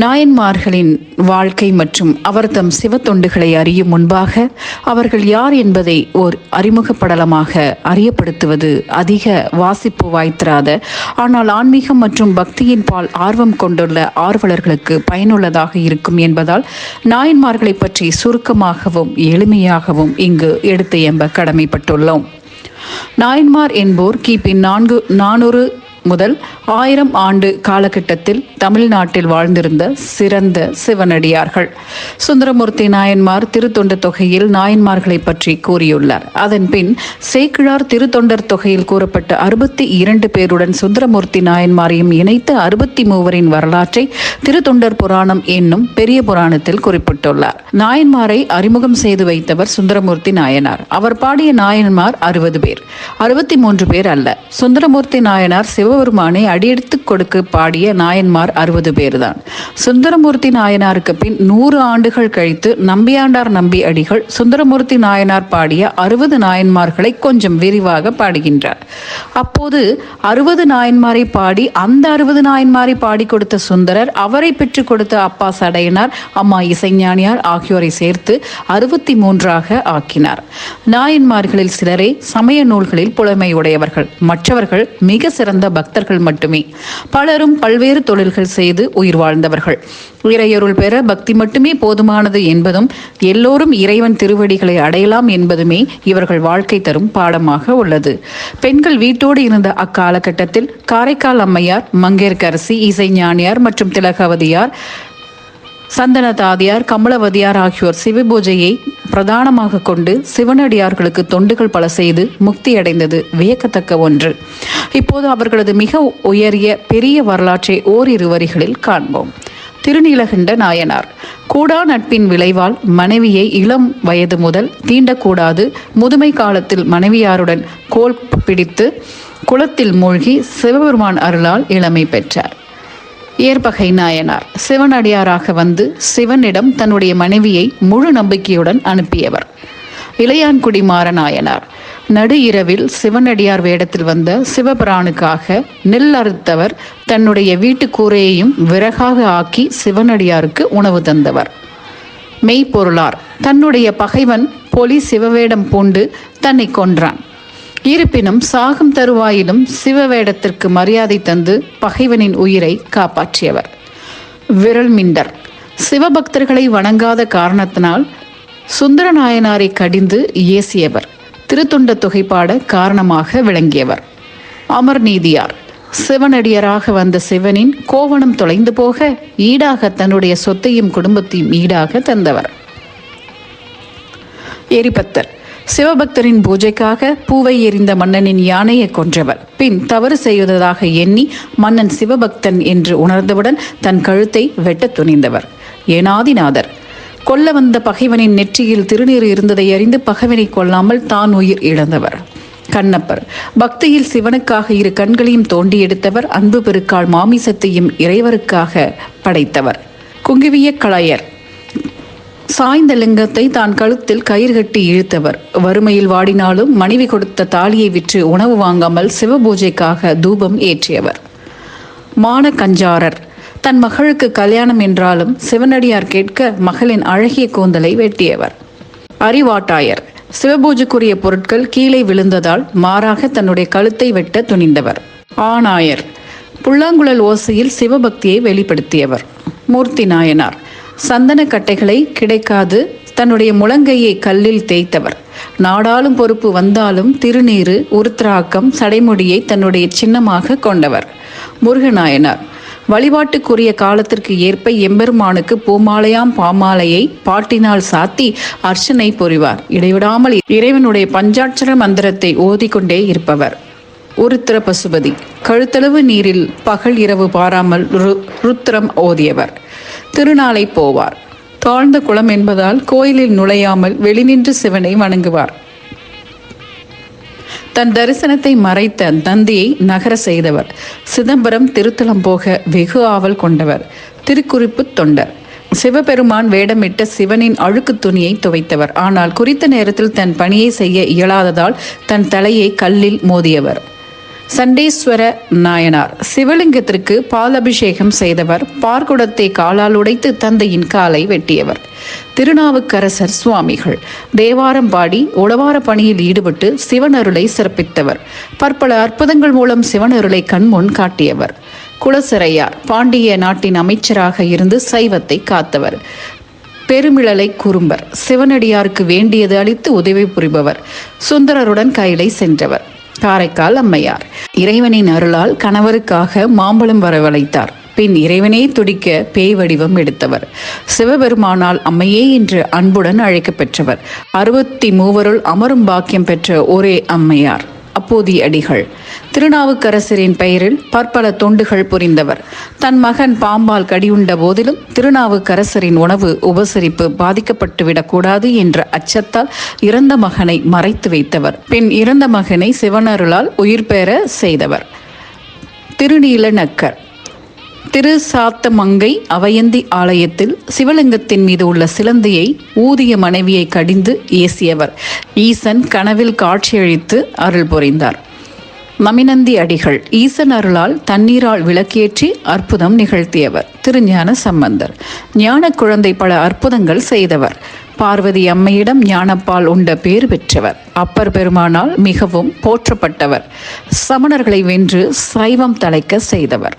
நாயன்மார்களின் வாழ்க்கை மற்றும் அவர் தம் சிவத்தொண்டுகளை அறியும் முன்பாக அவர்கள் யார் என்பதை ஓர் அறிமுகப்படலமாக அறியப்படுத்துவது அதிக வாசிப்பு வாய்த்திராத ஆனால் ஆன்மீகம் மற்றும் பக்தியின் பால் ஆர்வம் கொண்டுள்ள ஆர்வலர்களுக்கு பயனுள்ளதாக இருக்கும் என்பதால் நாயன்மார்களை பற்றி சுருக்கமாகவும் எளிமையாகவும் இங்கு எடுத்து எம்ப கடமைப்பட்டுள்ளோம். நாயன்மார் என்போர் கிபி நான்கு நானூறு முதல் ஆயிரம் ஆண்டு காலகட்டத்தில் தமிழ்நாட்டில் வாழ்ந்திருந்த சிறந்த சிவனடியார்கள். சுந்தரமூர்த்தி நாயன்மார் திருத்தொண்ட தொகையில் நாயன்மார்களை பற்றி கூறியுள்ளார். அதன் பின் சேக்கிழார் திருத்தொண்டர் தொகையில் கூறப்பட்ட அறுபத்தி இரண்டு பேருடன் சுந்தரமூர்த்தி நாயன்மாரையும் இணைத்து அறுபத்தி மூவரின் வரலாற்றை திருத்தொண்டர் புராணம் என்னும் பெரிய புராணத்தில் குறிப்பிட்டுள்ளார். நாயன்மாரை அறிமுகம் செய்து வைத்தவர் சுந்தரமூர்த்தி நாயனார். அவர் பாடிய நாயன்மார் அறுபது பேர். அறுபத்தி மூன்று பேர் அல்ல. சுந்தரமூர்த்தி நாயனார் சிவபெருமானை அடியெடுத்து கொடுக்க பாடிய நாயன்மார் அறுபது பேர்தான். சுந்தரமூர்த்தி நாயனாருக்கு பின் நூறு ஆண்டுகள் கழித்து நம்பியாண்டார் நம்பி அடிகள் சுந்தரமூர்த்தி நாயனார் பாடிய அறுபது நாயன்மார்களை கொஞ்சம் விரிவாக பாடுகின்றார். அப்போது அறுபது நாயன்மாரை பாடி அந்த அறுபது நாயன்மாரை பாடி கொடுத்த சுந்தரர் அவரை பெற்றுக் கொடுத்த அப்பா சடையனார் அம்மா இசைஞானியார் ஆகியோரை சேர்த்து அறுபத்தி மூன்றாக ஆக்கினார். நாயன்மார்களில் சிலரே சமய நூல்களில் புலமை உடையவர்கள். மற்றவர்கள் மிக சிறந்த பக்தர்கள் மட்டுமே. பலரும் பல்வேறு தொழில்கள் செய்து உயிர் வாழ்ந்தவர்கள். இறையொருள் பெற பக்தி மட்டுமே போதுமானது என்பதும் எல்லோரும் இறைவன் திருவடிகளை அடையலாம் என்பதுமே இவர்கள் வாழ்க்கை தரும் பாடமாக உள்ளது. பெண்கள் வீட்டோடு இருந்த அக்காலகட்டத்தில் காரைக்கால் அம்மையார் மங்கேற்கரசி இசை ஞானியார் மற்றும் திலகவதியார் சந்தனதாதியார் கமலவதியார் ஆகியோர் சிவபூஜையை பிரதானமாக கொண்டு சிவனடியார்களுக்கு தொண்டுகள் பல செய்து முக்தி அடைந்தது வியக்கத்தக்க ஒன்று. இப்போது அவர்களது மிக உயரிய பெரிய வரலாற்றை ஓரிரு வரிகளில் காண்போம். திருநீலகண்ட நாயனார். கூடா நட்பின் விளைவால் மனைவியை இளம் வயது முதல் தீண்டக்கூடாது. முதுமை காலத்தில் மனைவியாருடன் கோல் பிடித்து குளத்தில் மூழ்கி சிவபெருமான் அருளால் இளமை பெற்றார். ஏற்பகை நாயனார். சிவனடியாராக வந்து சிவனிடம் தன்னுடைய மனைவியை முழு நம்பிக்கையுடன் அனுப்பியவர். இளையான்குடி மாறநாயனார் நடு இரவில் சிவனடியார் வேடத்தில் வந்த சிவபிரானுக்காக நெல் அறுத்தவர் தன்னுடைய வீட்டு கூரையையும் விறகாக ஆக்கி சிவனடியாருக்கு உணவு தந்தவர். மெய்ப்பொருளார். தன்னுடைய பகைவன் பொலி சிவவேடம் பூண்டு தன்னை கொன்றான். இருப்பினும் சாகும் தருவாயிலும் சிவவேடத்திற்கு மரியாதை தந்து பகைவனின் உயிரை காப்பாற்றியவர். விரல் மிண்டர் சிவபக்தர்களை வணங்காத காரணத்தினால் சுந்தரநாயனாரை கடிந்து ஏசியவர். திருத்தொண்ட தொகைப்பாட காரணமாக விளங்கியவர். அமர் நீதியார். சிவனடியராக வந்த சிவனின் கோவணம் தொலைந்து போக ஈடாக தன்னுடைய சொத்தையும் குடும்பத்தையும் ஈடாக தந்தவர். எரிபத்தர். சிவபக்தரின் பூஜைக்காக பூவை எறிந்த மன்னனின் யானையை கொன்றவர். பின் தவறு செய்வதாக எண்ணி மன்னன் சிவபக்தன் என்று உணர்ந்தவுடன் தன் கழுத்தை வெட்டத் துணிந்தவர். ஏனாதிநாதர் கொல்ல வந்த பகைவனின் நெற்றியில் திருநீர் இருந்ததை அறிந்து பகைவனை கொல்லாமல் தான் உயிர் இழந்தவர். கண்ணப்பர் பக்தியில் சிவனுக்காக இரு கண்களையும் தோண்டி எடுத்தவர் அன்பு பெருக்காள் மாமிசத்தையும் இறைவருக்காக படைத்தவர். குங்குவிய களையர் சாய்ந்த லிங்கத்தை தான் கழுத்தில் கயிறு கட்டி இழுத்தவர். வறுமையில் வாடினாலும் மனைவி கொடுத்த தாலியை விற்று உணவு வாங்காமல் சிவபூஜைக்காக தூபம் ஏற்றியவர். மான கஞ்சாரர் தன் மகளுக்கு கல்யாணம் என்றாலும் சிவனடியார் கேட்க மகளின் அழகிய கூந்தலை வெட்டியவர். அறிவாட்டாயர் சிவபூஜைக்குரிய பொருட்கள் கீழே விழுந்ததால் மாறாக தன்னுடைய கழுத்தை வெட்ட துணிந்தவர். ஆணாயர் புல்லாங்குழல் ஓசையில் சிவபக்தியை வெளிப்படுத்தியவர். மூர்த்தி நாயனார் சந்தனக்கட்டைகளை கிடைக்காது. தன்னுடைய முழங்கையை கல்லில் தேய்த்தவர். நாடாளும் பொறுப்பு வந்தாலும் திருநீறு உருத்ராக்கம் சடைமுடியை தன்னுடைய சின்னமாக கொண்டவர். முருகநாயனார். வழிபாட்டுக்குரிய காலத்திற்கு ஏற்ப எம்பெருமானுக்கு பூமாலையாம் பாமாலையை பாட்டினால் சாத்தி அர்ச்சனை புரிவார். இடைவிடாமல் இறைவனுடைய பஞ்சாட்சர மந்திரத்தை ஓதிக்கொண்டே இருப்பவர். உருத்திர பசுபதி. கழுத்தளவு நீரில் பகல் இரவு பாராமல் ரு- ருத்திரம் ஓதியவர். திருநாளை போவார். தாழ்ந்த குளம் என்பதால் கோயிலில் நுழையாமல் வெளிநின்று சிவனை வணங்குவார். தன் தரிசனத்தை மறைத்த தந்தியை நகர செய்தவர். சிதம்பரம் திருத்தலம் போக வெகு ஆவல் கொண்டவர். திருக்குறிப்பு தொண்டர். சிவபெருமான் வேடமிட்ட சிவனின் அழுக்கு துணியை துவைத்தவர். ஆனால் குறித்த நேரத்தில் தன் பணியை செய்ய இயலாததால் தன் தலையை கல்லில் மோதியவர். சண்டேஸ்வர நாயனார். சிவலிங்கத்திற்கு பால் அபிஷேகம் செய்தவர் பார்க்குடத்தை காலால் உடைத்து தந்தையின் காலை வெட்டியவர். திருநாவுக்கரசர் சுவாமிகள். தேவாரம் பாடி உழவார பணியில் ஈடுபட்டு சிவனருளை சிறப்பித்தவர். பற்பல அற்புதங்கள் மூலம் சிவனருளை கண்முன் காட்டியவர். குலசிறையார் பாண்டிய நாட்டின் அமைச்சராக இருந்து சைவத்தை காத்தவர். பெருமிழலை குறும்பர். சிவனடியாருக்கு வேண்டியது அளித்து உதவி புரிபவர். சுந்தரருடன் கையிலை சென்றவர். காரைக்கால் அம்மையார். இறைவனின் அருளால் கணவருக்காக மாம்பழம் வரவழைத்தார். பின் இறைவனே துடிக்க பேய் வடிவம் எடுத்தவர். சிவபெருமானால் அம்மையே என்று அன்புடன் அழைக்கப் பெற்றவர் அறுபத்தி மூவருள் அமரும் பாக்கியம் பெற்ற ஒரே அம்மையார். அப்போதைய அடிகள். திருநாவுக்கரசரின் பெயரில் பற்பல தொண்டுகள் புரிந்தவர். தன் மகன் பாம்பால் கடியுண்ட போதிலும் திருநாவுக்கரசரின் உணவு உபசரிப்பு பாதிக்கப்பட்டுவிடக்கூடாது என்ற அச்சத்தால் இறந்த மகனை மறைத்து வைத்தவர். பின் இறந்த மகனை சிவனருளால் உயிர் பெற செய்தவர். திருநீலநக்கர். திரு சாத்தமங்கை அவயந்தி ஆலயத்தில் சிவலிங்கத்தின் மீது உள்ள சிலந்தியை ஊதிய மனைவியை கடிந்து ஏசியவர். ஈசன் கனவில் காட்சியளித்து அருள் புரிந்தார். நமினந்தி அடிகள் ஈசன் அருளால் தண்ணீரால் விளக்கேற்றி அற்புதம் நிகழ்த்தியவர். திருஞான சம்பந்தர் ஞான குழந்தை பல அற்புதங்கள் செய்தவர். பார்வதி அம்மையிடம் ஞானப்பால் உண்ட பேர் பெற்றவர். அப்பர் பெருமானால் மிகவும் போற்றப்பட்டவர். சமணர்களை வென்று சைவம் தலைக்க செய்தவர்.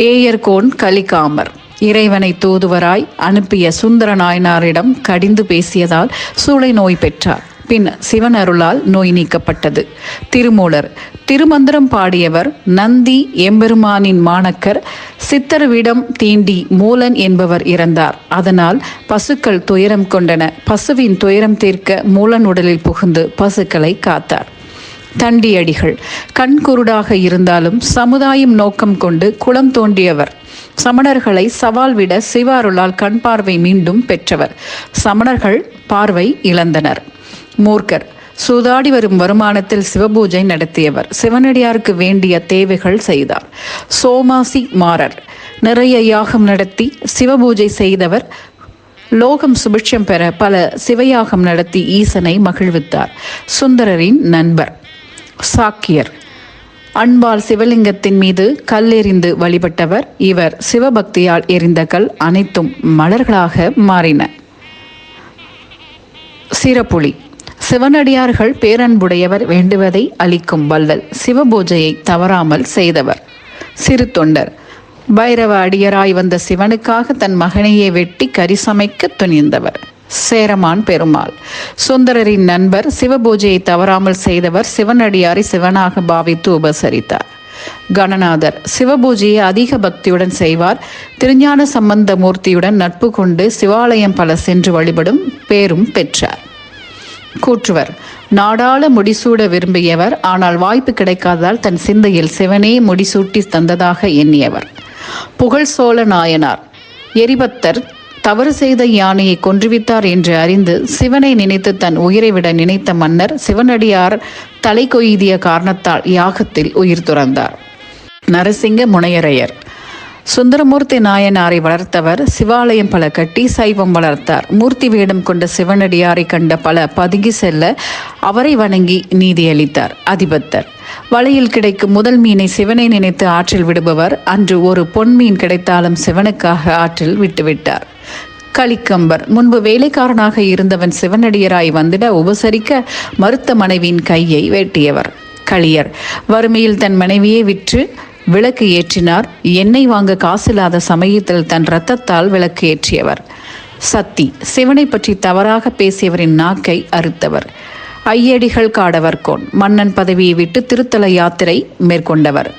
ஏயர்கோன் கலிகாமர். இறைவனை தூதுவராய் அனுப்பிய சுந்தர நாயனாரிடம் கடிந்து பேசியதால் சூளை நோய் பெற்றார். பின் சிவன் அருளால் நோய் நீக்கப்பட்டது. திருமூலர் திருமந்திரம் பாடியவர் நந்தி எம்பெருமானின் மாணக்கர் சித்தர்விடம் தீண்டி மூலன் என்பவர் இறந்தார். அதனால் பசுக்கள் துயரம் கொண்டன. பசுவின் துயரம் தீர்க்க மூலன் உடலில் புகுந்து பசுக்களை காத்தார். தண்டியடிகள். கண்குருடாக இருந்தாலும் சமுதாயம் நோக்கம் கொண்டு குளம் தோண்டியவர். சமணர்களை சவால் விட சிவாருளால் கண் பார்வை மீண்டும் பெற்றவர். சமணர்கள் பார்வை இழந்தனர். மூர்க்கர் சூதாடி வரும் வருமானத்தில் சிவபூஜை நடத்தியவர். சிவனடியாருக்கு வேண்டிய தேவைகள் செய்தார். சோமாசி மாறர் நிறைய யாகம் நடத்தி சிவபூஜை செய்தவர். லோகம் சுபிட்சம் பெற பல சிவயாகம் நடத்தி ஈசனை மகிழ்வித்தார். சுந்தரரின் நண்பர் சாக்கியர். அன்பால் சிவலிங்கத்தின் மீது கல் எறிந்து வழிபட்டவர் இவர் சிவபக்தியால் எரிந்த கல் அனைத்தும் மலர்களாக மாறின. சிறப்புலி. சிவனடியார்கள் பேரன்புடையவர் வேண்டுவதை அளிக்கும் வல்லல் சிவபூஜையை தவறாமல் செய்தவர். சிறு தொண்டர். பைரவ அடியராய் வந்த சிவனுக்காக தன் மகனையே வெட்டி கரிசமைக்க துணிந்தவர். சேரமான் பெருமாள். சுந்தரரின் நண்பர் சிவபூஜையை தவறாமல் செய்தவர் சிவனடியாரை சிவனாக பாவித்து உபசரித்தார். கணநாதர் சிவபூஜையை அதிக பக்தியுடன் செய்வார். திருஞான சம்பந்த மூர்த்தியுடன் நட்பு கொண்டு சிவாலயம் பல சென்று வழிபடும் பேரும் பெற்றார். கூற்றுவர் நாடாள முடிசூட விரும்பியவர் ஆனால் வாய்ப்பு கிடைக்காததால் தன் சிந்தையில் சிவனே முடிசூட்டி தந்ததாக எண்ணியவர். புகழ் சோழ நாயனார் எரிபத்தர் தவறு செய்த யானையை கொன்றுவித்தார் என்று அறிந்து சிவனை நினைத்து தன் உயிரை விட நினைத்த மன்னர் சிவனடியார் தலை கொய்திய காரணத்தால் யாகத்தில் உயிர் துறந்தார். நரசிங்க முனையரையர். சுந்தரமூர்த்தி நாயனாரை வளர்த்தவர் சிவாலயம் பல கட்டி சைவம் வளர்த்தார். மூர்த்தி வேடம் கொண்ட சிவனடியாரை கண்ட பல பதுங்கி செல்ல அவரை வணங்கி நீதியளித்தார் அதிபத்தர். வலையில் கிடைக்கும் முதல் மீனை சிவனை நினைத்து ஆற்றில் விடுபவர் அன்று ஒரு பொன் மீன் கிடைத்தாலும் சிவனுக்காக ஆற்றில் விட்டுவிட்டார். கலிக்கம்பர் முன்பு வேலைக்காரனாக இருந்தவன் சிவனடியராய் வந்திட உபசரிக்க மறுத்த மனைவியின் கையை வெட்டியவர் களியர். வறுமையில் தன் மனைவியை விற்று விளக்கு ஏற்றினார். எண்ணெய் வாங்க காசில்லாத சமயத்தில் தன் இரத்தத்தால் விளக்கு ஏற்றியவர். சத்தி சிவனை பற்றி தவறாக பேசியவரின் நாக்கை அறுத்தவர். ஐயடிகள் காடவர்கோன் மன்னன் பதவியை விட்டு திருத்தல யாத்திரை மேற்கொண்டவர்.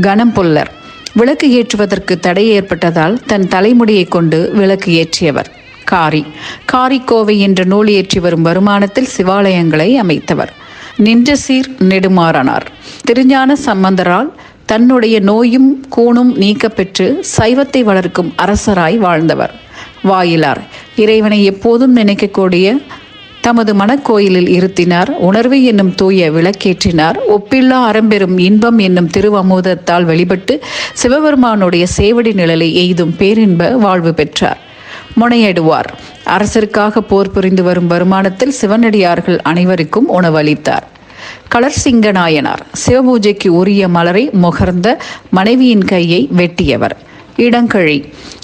கணம்புல்லர் விளக்கு ஏற்றுவதற்கு தடை ஏற்பட்டதால் தன் தலைமுடியை கொண்டு விளக்கு ஏற்றியவர் காரி. காரிக்கோவை என்ற நூல் ஏற்றி வரும் வருமானத்தில் சிவாலயங்களை அமைத்தவர். நின்ற சீர் நெடுமாறனார். திருஞான சம்பந்தரால் தன்னுடைய நோயும் கூணும் நீக்கப்பெற்று சைவத்தை வளர்க்கும் அரசராய் வாழ்ந்தவர். வாயிலார். இறைவனை எப்போதும் நினைக்கக்கூடிய தமது மனக்கோயிலில் இருத்தினார். உணர்வு என்னும் தூய விளக்கேற்றினார். ஒப்பில்லா அறம்பெறும் இன்பம் என்னும் திருவமுதத்தால் வெளிப்பட்டு சிவபெருமானுடைய சேவடி நிழலை எய்தும் பேரின்ப வாழ்வு பெற்றார். முனையிடுவார். அரசருக்காக போர் புரிந்து வரும் வருமானத்தில் சிவனடியார்கள் அனைவருக்கும் உணவளித்தார். கலர் சிங்கநாயனார் சிவபூஜைக்கு உரிய மலரை முகர்ந்த மனைவியின் கையை வெட்டியவர். இடங்கழி.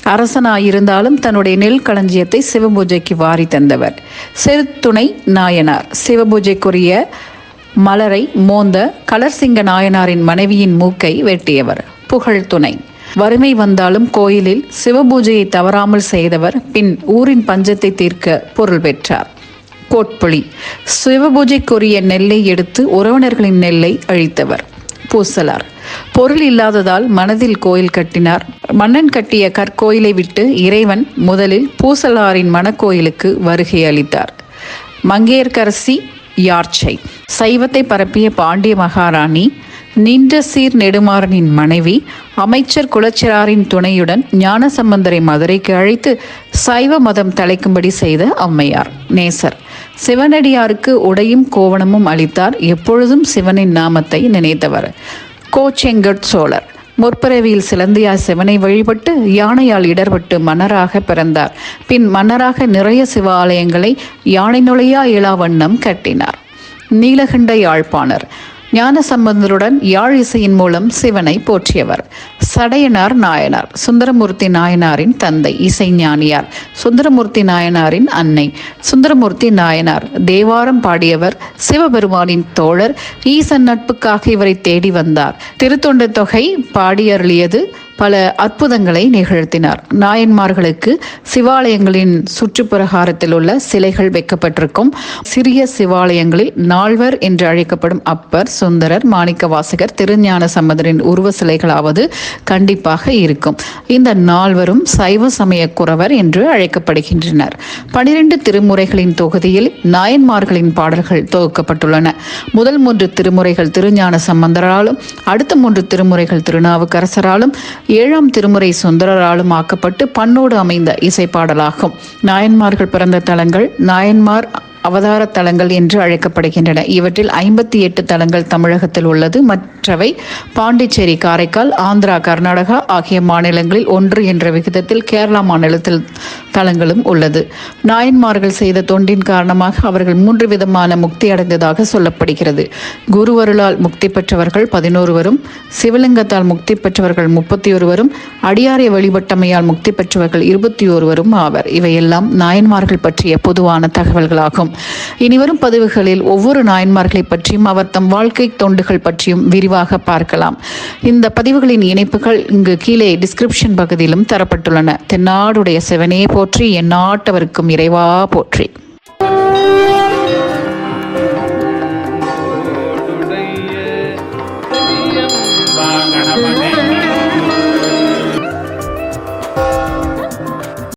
அரசனாயிருந்தாலும் தன்னுடைய நெல் களஞ்சியத்தை சிவபூஜைக்கு வாரி தந்தவர். செருத்துணை நாயனார். சிவபூஜைக்குரிய மலரை மோந்த கலர்சிங்க நாயனாரின் மனைவியின் மூக்கை வெட்டியவர். புகழ் துணை. வறுமை வந்தாலும் கோயிலில் சிவபூஜையை தவறாமல் செய்தவர் பின் ஊரின் பஞ்சத்தை தீர்க்க பொருள் பெற்றார். கோட்புளி சிவபூஜைக்குரிய நெல்லை எடுத்து உறவினர்களின் நெல்லை அழித்தவர். பூசலார். பொருள் இல்லாததால் மனதில் கோயில் கட்டினார். மன்னன் கட்டிய கற்கோயிலை விட்டு இறைவன் முதலில் பூசலாரின் மணக்கோயிலுக்கு வருகை அளித்தார். மங்கையர்க்கரசி யார்ச்சை. சைவத்தை பரப்பிய பாண்டிய மகாராணி நின்ற சீர் நெடுமாறனின் மனைவி அமைச்சர் குலச்சிராரின் துணையுடன் ஞானசம்பந்தரை மதுரைக்கு அழைத்து சைவ மதம் தலைக்கும்படி செய்த அம்மையார் நேசர். சிவனடியாருக்கு உடையும் கோவணமும் அளித்தார். எப்பொழுதும் சிவனின் நாமத்தை நினைத்தவர். கோச்செங்கட் சோழர் முற்பிறவியில் சிலந்தியாய் சிவனை வழிபட்டு யானையால் இடர்பட்டு மன்னராக பிறந்தார். பின் மன்னராக நிறைய சிவாலயங்களை யானை நுழையா இயலா வண்ணம் கட்டினார். நீலகண்ட யாழ்ப்பாணர் ஞானசம்பந்தருடன் யாழ் இசையின் மூலம் சிவனை போற்றியவர். சடையனார் நாயனார். சுந்தரமூர்த்தி நாயனாரின் தந்தை இசை ஞானியார். சுந்தரமூர்த்தி நாயனாரின் அன்னை. சுந்தரமூர்த்தி நாயனார் தேவாரம் பாடியவர் சிவபெருமானின் தோழர் ஈசன் நட்புக்காக இவரை தேடி வந்தார். திருத்தொண்ட தொகை பாடியருளியது பல அற்புதங்களை நிகழ்த்தினார். நாயன்மார்களுக்கு சிவாலயங்களின் சுற்றுப்பிரகாரத்தில் உள்ள சிலைகள் வைக்கப்பட்டிருக்கும். சிறிய சிவாலயங்களில் நால்வர் என்று அழைக்கப்படும் அப்பர் சுந்தரர் மாணிக்கவாசகர் திருஞான சம்பந்தரின் உருவ சிலைகளாவது கண்டிப்பாக இருக்கும். இந்த நால்வரும் சைவ சமய குறவர் என்று அழைக்கப்படுகின்றனர். பனிரெண்டு திருமுறைகளின் தொகுதியில் நாயன்மார்களின் பாடல்கள் தொகுக்கப்பட்டுள்ளன. முதல் மூன்று திருமுறைகள் திருஞான சம்பந்தராலும் அடுத்த மூன்று திருமுறைகள் திருநாவுக்கரசராலும் ஏழாம் திருமுறை சுந்தரராலும் ஆக்கப்பட்டு பண்ணோடு அமைந்த இசைப்பாடலாகும். நாயன்மார்கள் பிறந்த தலங்கள் நாயன்மார் அவதார தலங்கள் என்று அழைக்கப்படுகின்றன. இவற்றில் ஐம்பத்தி எட்டு தலங்கள் தமிழகத்தில் உள்ளது. மற்றவை பாண்டிச்சேரி காரைக்கால் ஆந்திரா கர்நாடகா ஆகிய மாநிலங்களில் ஒன்று என்ற விகிதத்தில் கேரளா மாநிலத்தில் தலங்களும் உள்ளது. நாயன்மார்கள் செய்த தொண்டின் காரணமாக அவர்கள் மூன்று விதமான முக்தி அடைந்ததாக சொல்லப்படுகிறது. குருவருளால் முக்தி பெற்றவர்கள் பதினோருவரும் சிவலிங்கத்தால் முக்தி பெற்றவர்கள் முப்பத்தி ஒருவரும் அடியாரை வழிபட்டமையால் முக்தி பெற்றவர்கள் இருபத்தி ஒருவரும் ஆவர். இவையெல்லாம் நாயன்மார்கள் பற்றிய பொதுவான தகவல்களாகும். இனிவரும் பதிவுகளில் ஒவ்வொரு நாயன்மார்களை பற்றியும் அவர் தம் வாழ்க்கை தொண்டுகள் பற்றியும் விரிவாக பார்க்கலாம். இந்த பதிவுகளின் இணைப்புகள் இங்கு கீழே டிஸ்கிரிப்ஷன் பகுதியிலும் தரப்பட்டுள்ளன. தென்னாடுடைய சிவனே போற்றி என் நாட்டவருக்கும் இறைவா போற்றி.